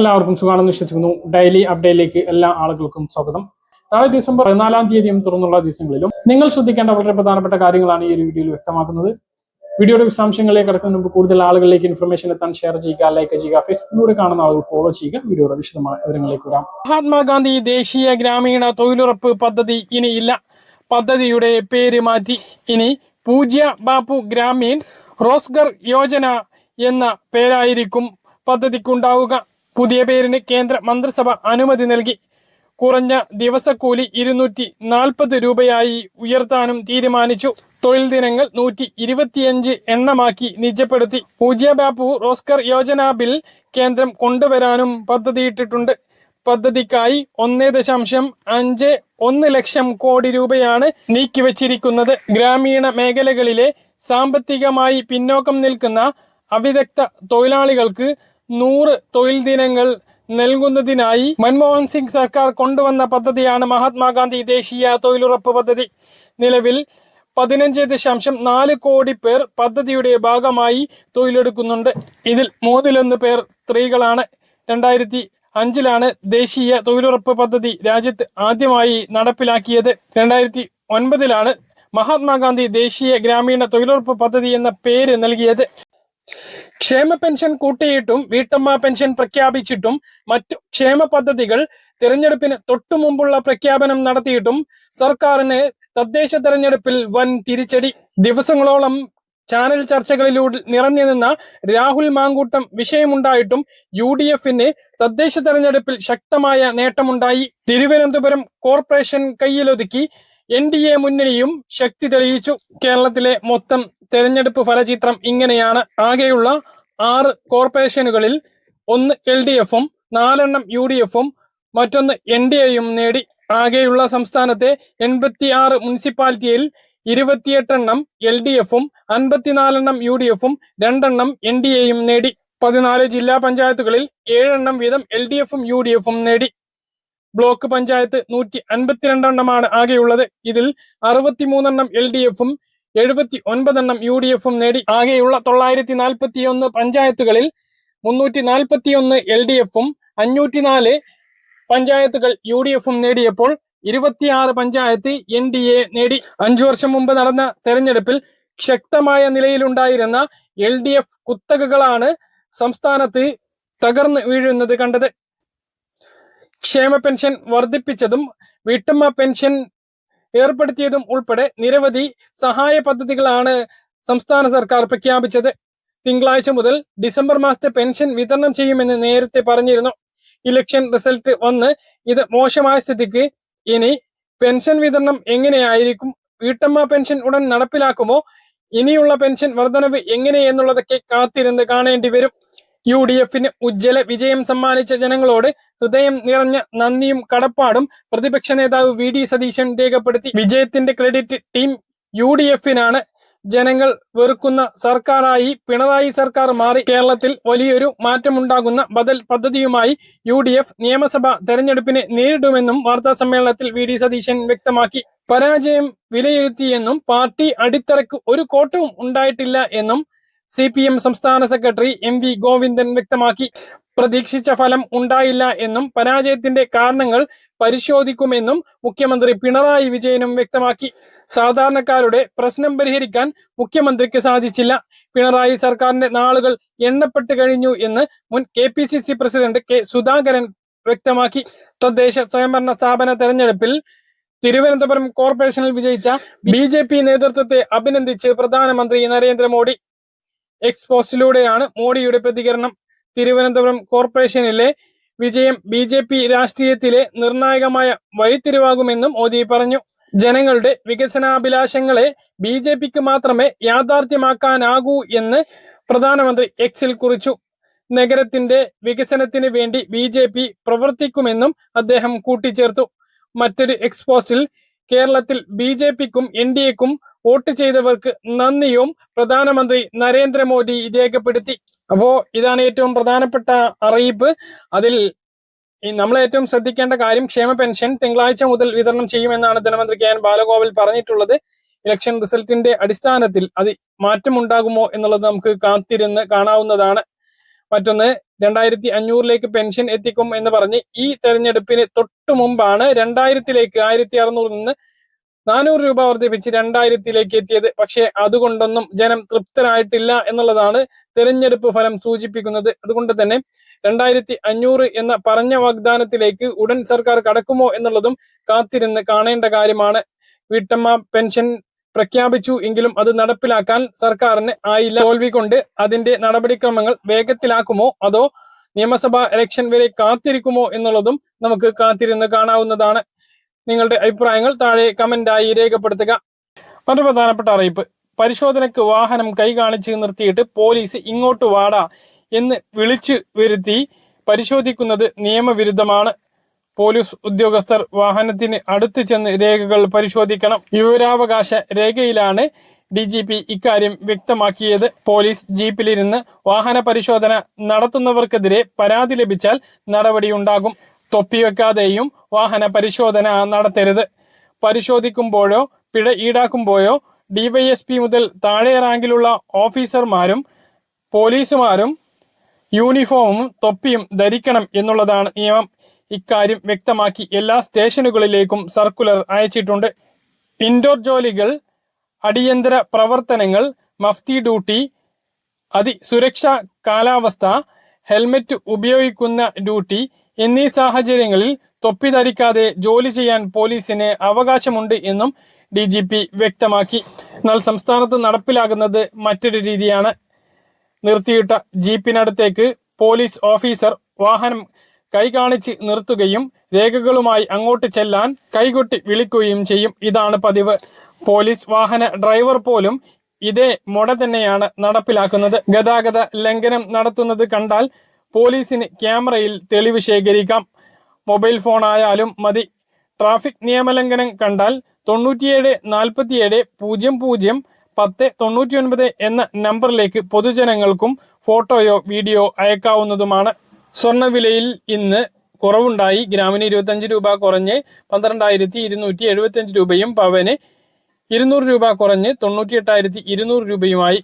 എല്ലാവർക്കും സുഖമാണെന്ന് വിശ്വസിക്കുന്നു. ഡെയിലി അപ്ഡേറ്റിലേക്ക് എല്ലാ ആളുകൾക്കും സ്വാഗതം. നാളെ ഡിസംബർ പതിനാലാം തീയതിയും തുറന്നുള്ള ദിവസങ്ങളിലും നിങ്ങൾ ശ്രദ്ധിക്കേണ്ട വളരെ പ്രധാനപ്പെട്ട കാര്യങ്ങളാണ് ഈ ഒരു വീഡിയോയിൽ വ്യക്തമാക്കുന്നത്. വീഡിയോയുടെ വിശദാംശങ്ങളിലേക്ക് കടക്കുന്ന മുമ്പ് കൂടുതൽ ആളുകളിലേക്ക് ഇൻഫർമേഷൻ എത്താൻ ഷെയർ ചെയ്യുക ലൈക്ക് ചെയ്യുക ഫേസ്ബുക്കിലൂടെ കാണുന്ന ആളുകൾ ഫോളോ ചെയ്യുക. വീഡിയോയുടെ വിശദമായ വിവരങ്ങളിലേക്ക് വരാം. മഹാത്മാഗാന്ധി ദേശീയ ഗ്രാമീണ തൊഴിലുറപ്പ് പദ്ധതി ഇനിയില്ല പദ്ധതിയുടെ പേര് മാറ്റി. ഇനി പൂജ്യ ബാപ്പു ഗ്രാമീൺ റോസ്ഗർ യോജന എന്ന പേരായിരിക്കും പദ്ധതിക്കുണ്ടാവുക. പുതിയ പേരിന് കേന്ദ്ര മന്ത്രിസഭ അനുമതി നൽകി. കുറഞ്ഞ ദിവസക്കൂലി ഇരുന്നൂറ്റി നാൽപ്പത് രൂപയായി ഉയർത്താനും തീരുമാനിച്ചു. തൊഴിൽ ദിനങ്ങൾ നൂറ്റി ഇരുപത്തിയഞ്ച് എണ്ണമാക്കി നിജപ്പെടുത്തി. പൂജ്യ ബാപ്പു റോസ്കർ യോജന ബിൽ കേന്ദ്രം കൊണ്ടുവരാനും പദ്ധതിയിട്ടിട്ടുണ്ട്. പദ്ധതിക്കായി ഒന്നേ ദശാംശം അഞ്ച് ഒന്ന് ലക്ഷം കോടി രൂപയാണ് നീക്കിവച്ചിരിക്കുന്നത്. ഗ്രാമീണ മേഖലകളിലെ സാമ്പത്തികമായി പിന്നോക്കം നിൽക്കുന്ന അവിദഗ്ധ തൊഴിലാളികൾക്ക് നൂറ് തൊഴിൽ ദിനങ്ങൾ നൽകുന്നതിനായി മൻമോഹൻ സിംഗ് സർക്കാർ കൊണ്ടുവന്ന പദ്ധതിയാണ് മഹാത്മാഗാന്ധി ദേശീയ തൊഴിലുറപ്പ് പദ്ധതി. നിലവിൽ പതിനഞ്ച് ദശാംശം നാല് കോടി പേർ പദ്ധതിയുടെ ഭാഗമായി തൊഴിലെടുക്കുന്നുണ്ട്. ഇതിൽ മൂന്നിലൊന്ന് പേർ സ്ത്രീകളാണ്. രണ്ടായിരത്തി അഞ്ചിലാണ് ദേശീയ തൊഴിലുറപ്പ് പദ്ധതി രാജ്യത്ത് ആദ്യമായി നടപ്പിലാക്കിയത്. രണ്ടായിരത്തി ഒൻപതിലാണ് മഹാത്മാഗാന്ധി ദേശീയ ഗ്രാമീണ തൊഴിലുറപ്പ് പദ്ധതി എന്ന പേര് നൽകിയത്. ക്ഷേമ പെൻഷൻ കൂട്ടിയിട്ടും വീട്ടമ്മ പെൻഷൻ പ്രഖ്യാപിച്ചിട്ടും മറ്റു ക്ഷേമ പദ്ധതികൾ തിരഞ്ഞെടുപ്പിന് തൊട്ടു മുമ്പുള്ള പ്രഖ്യാപനം നടത്തിയിട്ടും സർക്കാരിന് തദ്ദേശ തെരഞ്ഞെടുപ്പിൽ വൻ തിരിച്ചടി. ദിവസങ്ങളോളം ചാനൽ ചർച്ചകളിലൂടെ നിറഞ്ഞു നിന്ന രാഹുൽ മാങ്കൂട്ടം വിഷയമുണ്ടായിട്ടും യു ഡി എഫിന് തദ്ദേശ തെരഞ്ഞെടുപ്പിൽ ശക്തമായ നേട്ടമുണ്ടായി. തിരുവനന്തപുരം കോർപ്പറേഷൻ കയ്യിലൊതുക്കി എൻ ഡി എ മുന്നണിയും ശക്തി തെളിയിച്ചു. കേരളത്തിലെ മൊത്തം തെരഞ്ഞെടുപ്പ് ഫലചിത്രം ഇങ്ങനെയാണ്. ആകെയുള്ള ആറ് കോർപ്പറേഷനുകളിൽ ഒന്ന് എൽ ഡി എഫും നാലെണ്ണം യു ഡി എഫും മറ്റൊന്ന് എൻ ഡി എയും നേടി. ആകെയുള്ള സംസ്ഥാനത്തെ എൺപത്തി ആറ് മുനിസിപ്പാലിറ്റിയിൽ ഇരുപത്തിയെട്ടെണ്ണം എൽ ഡി എഫും അൻപത്തിനാലെണ്ണം യു ഡി എഫും രണ്ടെണ്ണം എൻ ഡി എയും നേടി. പതിനാല് ജില്ലാ പഞ്ചായത്തുകളിൽ ഏഴെണ്ണം വീതം എൽ ഡി എഫും യു ഡി എഫും നേടി. ബ്ലോക്ക് പഞ്ചായത്ത് നൂറ്റി അൻപത്തിരണ്ടെണ്ണമാണ് ആകെയുള്ളത്. ഇതിൽ അറുപത്തിമൂന്നെണ്ണം എൽ ഡി എഫും എഴുപത്തി ഒൻപതെണ്ണം യു ഡി എഫും നേടി ആകെയുള്ള തൊള്ളായിരത്തി നാൽപ്പത്തി ഒന്ന് പഞ്ചായത്തുകളിൽ മുന്നൂറ്റി നാൽപ്പത്തി ഒന്ന് എൽ ഡി എഫും അഞ്ഞൂറ്റിനാല് പഞ്ചായത്തുകൾ യു ഡി എഫും നേടിയപ്പോൾ ഇരുപത്തിയാറ് പഞ്ചായത്ത് എൻ ഡി എ നേടി. അഞ്ചു വർഷം മുമ്പ് നടന്ന തെരഞ്ഞെടുപ്പിൽ ശക്തമായ നിലയിലുണ്ടായിരുന്ന എൽ ഡി എഫ് കുത്തകകളാണ് സംസ്ഥാനത്ത് തകർന്നു വീഴുന്നത് കണ്ടത്. ക്ഷേമ പെൻഷൻ വർദ്ധിപ്പിച്ചതും വീട്ടമ്മ പെൻഷൻ ഏർപ്പെടുത്തിയതും ഉൾപ്പെടെ നിരവധി സഹായ പദ്ധതികളാണ് സംസ്ഥാന സർക്കാർ പ്രഖ്യാപിച്ചത്. തിങ്കളാഴ്ച മുതൽ ഡിസംബർ മാസത്തെ പെൻഷൻ വിതരണം ചെയ്യുമെന്ന് നേരത്തെ പറഞ്ഞിരുന്നു. ഇലക്ഷൻ റിസൾട്ട് വന്ന് ഇത് മോശമായ സ്ഥിതിക്ക് ഇനി പെൻഷൻ വിതരണം എങ്ങനെയായിരിക്കും? വീട്ടമ്മ പെൻഷൻ ഉടൻ നടപ്പിലാക്കുമോ? ഇനിയുള്ള പെൻഷൻ വർധനവ് എങ്ങനെയെന്നുള്ളതൊക്കെ കാത്തിരുന്ന് കാണേണ്ടി വരും. യു ഡി എഫിന് ഉജ്ജ്വല വിജയം സമ്മാനിച്ച ജനങ്ങളോട് ഹൃദയം നിറഞ്ഞ നന്ദിയും കടപ്പാടും പ്രതിപക്ഷ നേതാവ് വി ഡി സതീശൻ രേഖപ്പെടുത്തി. വിജയത്തിന്റെ ക്രെഡിറ്റ് ടീം യു ഡി എഫിനാണ്. ജനങ്ങൾ വെറുക്കുന്ന സർക്കാരായി പിണറായി സർക്കാർ മാറി. കേരളത്തിൽ വലിയൊരു മാറ്റമുണ്ടാകുന്ന ബദൽ പദ്ധതിയുമായി യു ഡി എഫ് നിയമസഭാ തെരഞ്ഞെടുപ്പിനെ നേരിടുമെന്നും വാർത്താ സമ്മേളനത്തിൽ വി ഡി സതീശൻ വ്യക്തമാക്കി. പരാജയം വിലയിരുത്തിയെന്നും പാർട്ടി അടിത്തറയ്ക്ക് ഒരു കോട്ടവും ഉണ്ടായിട്ടില്ല എന്നും സി പി എം സംസ്ഥാന സെക്രട്ടറി എം വി ഗോവിന്ദൻ വ്യക്തമാക്കി. പ്രതീക്ഷിച്ച ഫലം ഉണ്ടായില്ല എന്നും പരാജയത്തിന്റെ കാരണങ്ങൾ പരിശോധിക്കുമെന്നും മുഖ്യമന്ത്രി പിണറായി വിജയനും വ്യക്തമാക്കി. സാധാരണക്കാരുടെ പ്രശ്നം പരിഹരിക്കാൻ മുഖ്യമന്ത്രിക്ക് സാധിച്ചില്ല. പിണറായി സർക്കാരിന്റെ നാളുകൾ എണ്ണപ്പെട്ട് കഴിഞ്ഞു എന്ന് മുൻ K P C C president K Sudhakaran വ്യക്തമാക്കി. തദ്ദേശ സ്വയംഭരണ സ്ഥാപന തെരഞ്ഞെടുപ്പിൽ തിരുവനന്തപുരം കോർപ്പറേഷനിൽ വിജയിച്ച ബി നേതൃത്വത്തെ അഭിനന്ദിച്ച് പ്രധാനമന്ത്രി നരേന്ദ്രമോദി. എക്സ് പോസ്റ്റിലൂടെയാണ് മോഡിയുടെ പ്രതികരണം. തിരുവനന്തപുരം കോർപ്പറേഷനിലെ വിജയം ബി ജെ പി രാഷ്ട്രീയത്തിലെ നിർണായകമായ വഴിത്തിരിവാകുമെന്നും മോദി പറഞ്ഞു. ജനങ്ങളുടെ വികസനാഭിലാഷങ്ങളെ ബി ജെ പിക്ക് മാത്രമേ യാഥാർത്ഥ്യമാക്കാനാകൂ എന്ന് പ്രധാനമന്ത്രി എക്സിൽ കുറിച്ചു. നഗരത്തിന്റെ വികസനത്തിന് വേണ്ടി ബി പ്രവർത്തിക്കുമെന്നും അദ്ദേഹം കൂട്ടിച്ചേർത്തു. മറ്റൊരു എക്സ്പോസ്റ്റിൽ കേരളത്തിൽ ബി ജെ പിക്കും എൻ ഡി എക്കും വോട്ട് ചെയ്തവർക്ക് നന്ദിയും പ്രധാനമന്ത്രി നരേന്ദ്രമോദി രേഖപ്പെടുത്തി. അപ്പോ ഇതാണ് ഏറ്റവും പ്രധാനപ്പെട്ട അറിയിപ്പ്. അതിൽ നമ്മൾ ഏറ്റവും ശ്രദ്ധിക്കേണ്ട കാര്യം ക്ഷേമ പെൻഷൻ തിങ്കളാഴ്ച മുതൽ വിതരണം ചെയ്യുമെന്നാണ് ധനമന്ത്രി കെ എൻ ബാലഗോപാൽ പറഞ്ഞിട്ടുള്ളത്. ഇലക്ഷൻ റിസൾട്ടിന്റെ അടിസ്ഥാനത്തിൽ അത് മാറ്റമുണ്ടാകുമോ എന്നുള്ളത് നമുക്ക് കാത്തിരുന്ന് കാണാവുന്നതാണ്. മറ്റൊന്ന് രണ്ടായിരത്തി അഞ്ഞൂറിലേക്ക് പെൻഷൻ എത്തിക്കും എന്ന് പറഞ്ഞ് ഈ തെരഞ്ഞെടുപ്പിന് തൊട്ടു മുമ്പാണ് രണ്ടായിരത്തിലേക്ക് ആയിരത്തി അറുന്നൂറിൽ നിന്ന് നാനൂറ് രൂപ വർദ്ധിപ്പിച്ച് രണ്ടായിരത്തിലേക്ക് എത്തിയത്. പക്ഷേ അതുകൊണ്ടൊന്നും ജനം തൃപ്തരായിട്ടില്ല എന്നുള്ളതാണ് തെരഞ്ഞെടുപ്പ് ഫലം സൂചിപ്പിക്കുന്നത്. അതുകൊണ്ട് തന്നെ രണ്ടായിരത്തി അഞ്ഞൂറ് എന്ന പറഞ്ഞ വാഗ്ദാനത്തിലേക്ക് ഉടൻ സർക്കാർ കടക്കുമോ എന്നുള്ളതും കാത്തിരുന്ന് കാണേണ്ട കാര്യമാണ്. വീട്ടമ്മ പെൻഷൻ പ്രഖ്യാപിച്ചു എങ്കിലും അത് നടപ്പിലാക്കാൻ സർക്കാരിന് ആയില്ല. തോൽവി കൊണ്ട് അതിന്റെ നടപടിക്രമങ്ങൾ വേഗത്തിലാക്കുമോ? അതോ നിയമസഭാ ഇലക്ഷൻ വരെ കാത്തിരിക്കുമോ എന്നുള്ളതും നമുക്ക് കാത്തിരുന്ന് കാണാവുന്നതാണ്. നിങ്ങളുടെ അഭിപ്രായങ്ങൾ താഴെ കമന്റായി രേഖപ്പെടുത്തുക. മറ്റു പ്രധാനപ്പെട്ട അറിയിപ്പ്. പരിശോധനയ്ക്ക് വാഹനം കൈകാണിച്ച് നിർത്തിയിട്ട് പോലീസ് ഇങ്ങോട്ട് വാടാ എന്ന് വിളിച്ചു വരുത്തി പരിശോധിക്കുന്നത് നിയമവിരുദ്ധമാണ്. പോലീസ് ഉദ്യോഗസ്ഥർ വാഹനത്തിന് അടുത്ത് ചെന്ന് രേഖകൾ പരിശോധിക്കണം. വിവരാവകാശ രേഖയിലാണ് ഡി ജി പി ഇക്കാര്യം വ്യക്തമാക്കിയത്. പോലീസ് ജീപ്പിലിരുന്ന് വാഹന പരിശോധന നടത്തുന്നവർക്കെതിരെ പരാതി ലഭിച്ചാൽ നടപടിയുണ്ടാകും. തൊപ്പിവെക്കാതെയും വാഹന പരിശോധന നടത്തരുത്. പരിശോധിക്കുമ്പോഴോ പിഴ ഈടാക്കുമ്പോഴോ ഡിവൈഎസ്പി മുതൽ താഴെ റാങ്കിലുള്ള ഓഫീസർമാരും പോലീസുമാരും യൂണിഫോമും തൊപ്പിയും ധരിക്കണം എന്നുള്ളതാണ് നിയമം. ഇക്കാര്യം വ്യക്തമാക്കി എല്ലാ സ്റ്റേഷനുകളിലേക്കും സർക്കുലർ അയച്ചിട്ടുണ്ട്. ഇൻഡോർ ജോലികൾ അടിയന്തര പ്രവർത്തനങ്ങൾ മഫ്തി ഡ്യൂട്ടി അതിസുരക്ഷാ കാലാവസ്ഥ ഹെൽമറ്റ് ഉപയോഗിക്കുന്ന ഡ്യൂട്ടി എന്നീ സാഹചര്യങ്ങളിൽ തൊപ്പി ധരിക്കാതെ ജോലി ചെയ്യാൻ പോലീസിന് അവകാശമുണ്ട് എന്നും ഡി വ്യക്തമാക്കി. എന്നാൽ സംസ്ഥാനത്ത് നടപ്പിലാകുന്നത് മറ്റൊരു രീതിയാണ്. നിർത്തിയിട്ട ജീപ്പിനടുത്തേക്ക് പോലീസ് ഓഫീസർ വാഹനം കൈകാണിച്ച് നിർത്തുകയും രേഖകളുമായി അങ്ങോട്ട് ചെല്ലാൻ കൈകൊട്ടി വിളിക്കുകയും ചെയ്യും. ഇതാണ് പതിവ്. പോലീസ് വാഹന ഡ്രൈവർ പോലും ഇതേ മുട തന്നെയാണ് നടപ്പിലാക്കുന്നത്. ഗതാഗത ലംഘനം നടത്തുന്നത് കണ്ടാൽ പോലീസിന് ക്യാമറയിൽ തെളിവ് ശേഖരിക്കാം. മൊബൈൽ ഫോൺ ആയാലും മതി. ട്രാഫിക് നിയമലംഘനം കണ്ടാൽ തൊണ്ണൂറ്റിയേഴ് നാൽപ്പത്തിയേഴ് പൂജ്യം പൂജ്യം പത്ത് തൊണ്ണൂറ്റി ഒൻപത് എന്ന നമ്പറിലേക്ക് പൊതുജനങ്ങൾക്കും ഫോട്ടോയോ വീഡിയോ അയക്കാവുന്നതുമാണ്. സ്വർണവിലയിൽ ഇന്ന് കുറവുണ്ടായി. ഗ്രാമിന് ഇരുപത്തഞ്ച് രൂപ കുറഞ്ഞ് പന്ത്രണ്ടായിരത്തി ഇരുന്നൂറ്റി എഴുപത്തഞ്ച് രൂപയും പവന് ഇരുന്നൂറ് രൂപ കുറഞ്ഞ് തൊണ്ണൂറ്റി എട്ടായിരത്തി ഇരുന്നൂറ് രൂപയുമായി.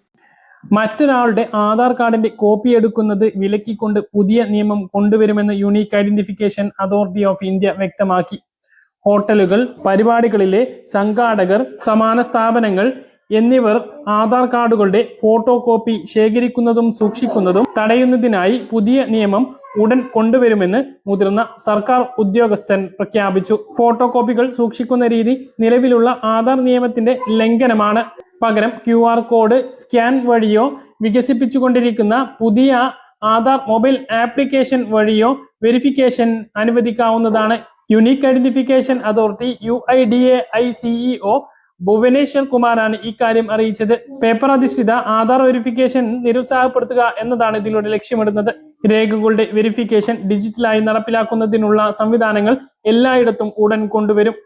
മറ്റൊരാളുടെ ആധാർ കാർഡിന്റെ കോപ്പി എടുക്കുന്നത് വിലക്കിക്കൊണ്ട് പുതിയ നിയമം കൊണ്ടുവരുമെന്ന് unique identification authority of India വ്യക്തമാക്കി. ഹോട്ടലുകൾ പരിപാടികളിലെ സംഘാടകർ സമാന സ്ഥാപനങ്ങൾ എന്നിവർ ആധാർ കാർഡുകളുടെ ഫോട്ടോ കോപ്പി ശേഖരിക്കുന്നതും സൂക്ഷിക്കുന്നതും തടയുന്നതിനായി പുതിയ നിയമം ഉടൻ കൊണ്ടുവരുമെന്ന് മുതിർന്ന സർക്കാർ ഉദ്യോഗസ്ഥൻ പ്രഖ്യാപിച്ചു. ഫോട്ടോ കോപ്പികൾ സൂക്ഷിക്കുന്ന രീതി നിലവിലുള്ള ആധാർ നിയമത്തിന്റെ ലംഘനമാണ്. പകരം ക്യു കോഡ് സ്കാൻ വഴിയോ വികസിപ്പിച്ചുകൊണ്ടിരിക്കുന്ന പുതിയ ആധാർ മൊബൈൽ ആപ്ലിക്കേഷൻ വഴിയോ verification അനുവദിക്കാവുന്നതാണ്. Unique identification authority U I D A I CEO Bhuvaneswar കുമാറാണ് ഇക്കാര്യം അറിയിച്ചത്. പേപ്പർ അധിഷ്ഠിത ആധാർ വെരിഫിക്കേഷൻ നിരുത്സാഹപ്പെടുത്തുക എന്നതാണ് ഇതിലൂടെ ലക്ഷ്യമിടുന്നത്. രേഖകളുടെ വെരിഫിക്കേഷൻ ഡിജിറ്റലായി നടപ്പിലാക്കുന്നതിനുള്ള സംവിധാനങ്ങൾ എല്ലായിടത്തും ഉടൻ കൊണ്ടുവരും.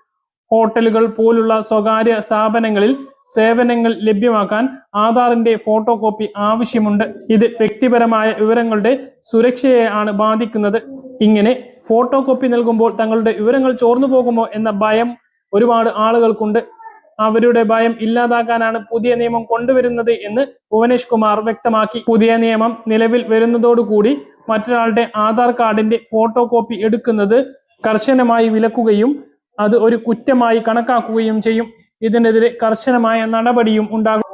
ഹോട്ടലുകൾ പോലുള്ള സ്വകാര്യ സ്ഥാപനങ്ങളിൽ സേവനങ്ങൾ ലഭ്യമാക്കാൻ ആധാറിന്റെ ഫോട്ടോ കോപ്പി ആവശ്യമുണ്ട്. ഇത് വ്യക്തിപരമായ വിവരങ്ങളുടെ സുരക്ഷയെ ആണ് ബാധിക്കുന്നത്. ഇങ്ങനെ ഫോട്ടോ കോപ്പി നൽകുമ്പോൾ തങ്ങളുടെ വിവരങ്ങൾ ചോർന്നു പോകുമോ എന്ന ഭയം ഒരുപാട് ആളുകൾക്കുണ്ട്. അവരുടെ ഭയം ഇല്ലാതാക്കാനാണ് പുതിയ നിയമം കൊണ്ടുവരുന്നത് എന്ന് ഭുവനേഷ് കുമാർ വ്യക്തമാക്കി. പുതിയ നിയമം നിലവിൽ വരുന്നതോടുകൂടി മറ്റൊരാളുടെ ആധാർ കാർഡിന്റെ ഫോട്ടോ കോപ്പി എടുക്കുന്നത് കർശനമായി വിലക്കുകയും അത് ഒരു കുറ്റമായി കണക്കാക്കുകയും ചെയ്യും. ഇതിനെതിരെ കർശനമായ നടപടിയും ഉണ്ടാകും.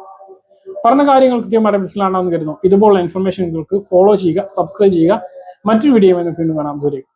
പറഞ്ഞ കാര്യങ്ങൾ കൃത്യമായിട്ട് മനസ്സിലാണെന്ന് കരുതുന്നു. ഇതുപോലുള്ള ഇൻഫർമേഷനുകൾക്ക് ഫോളോ ചെയ്യുക സബ്സ്ക്രൈബ് ചെയ്യുക. മറ്റൊരു വീഡിയോ വീണ്ടും കാണാം. ദൂരേക്ക്